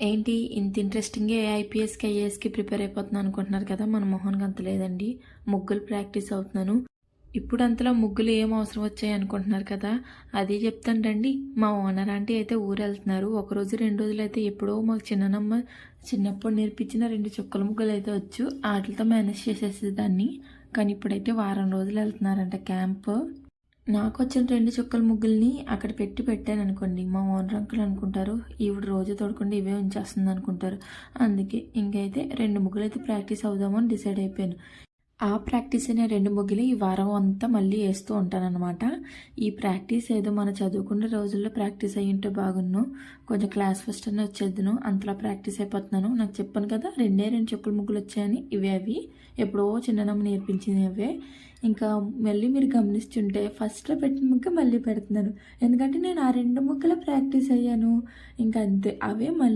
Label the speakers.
Speaker 1: ఏంటి? ఇంత ఇంట్రెస్టింగే ఐపీఎస్కి ఐఏఎస్కి ప్రిపేర్ అయిపోతున్నాను అనుకుంటున్నారు కదా? మన మొహన్కి అంత లేదండి. ముగ్గులు ప్రాక్టీస్ అవుతున్నాను. ఇప్పుడు అంతలో ముగ్గులు ఏం అవసరం వచ్చాయి అనుకుంటున్నారు కదా? అది చెప్తాను రండి. మా ఓనర్ ఆంటీ అయితే ఊరు వెళ్తున్నారు ఒక రోజు రెండు రోజులు అయితే ఎప్పుడో మాకు చిన్ననమ్మ చిన్నప్పుడు నేర్పించిన రెండు చుక్కల ముగ్గులు అయితే వచ్చు. వాటితో మేనేజ్ చేసేసేదాన్ని. కానీ ఇప్పుడైతే వారం రోజులు వెళ్తున్నారంట. క్యాంప్ నాకు వచ్చిన రెండు చుక్కల ముగ్గుల్ని అక్కడ పెట్టి పెట్టాను అనుకోండి మా ఓనర్ అంకులు అనుకుంటారు ఈవిడ రోజు తోడకుండా ఇవే ఉంచేస్తుంది అనుకుంటారు అందుకే ఇంకైతే రెండు ముగ్గులు అయితే ప్రాక్టీస్ అవుదామని డిసైడ్ అయిపోయాను. ఆ ప్రాక్టీస్ అనే రెండు ముగ్గులు ఈ వారం అంతా మళ్ళీ వేస్తూ ఉంటానన్నమాట. ఈ ప్రాక్టీస్ ఏదో మన చదువుకునే రోజుల్లో ప్రాక్టీస్ అయ్యి ఉంటే బాగున్ను. కొంచెం క్లాస్ ఫస్ట్ అని వచ్చేద్దును. అంతలా ప్రాక్టీస్ అయిపోతున్నాను. నాకు చెప్పాను కదా రెండే రెండు చెప్పుల ముగ్గులు వచ్చాయని. ఇవే అవి. ఎప్పుడో చిన్ననమ్మ నేర్పించింది అవే. ఇంకా మళ్ళీ మీరు గమనిస్తుంటే ఫస్ట్లో పెట్టిన ముగ్గు మళ్ళీ పెడుతున్నాను ఎందుకంటే నేను ఆ రెండు ముగ్గుల ప్రాక్టీస్ అయ్యాను. ఇంకా అంతే. అవే మళ్ళీ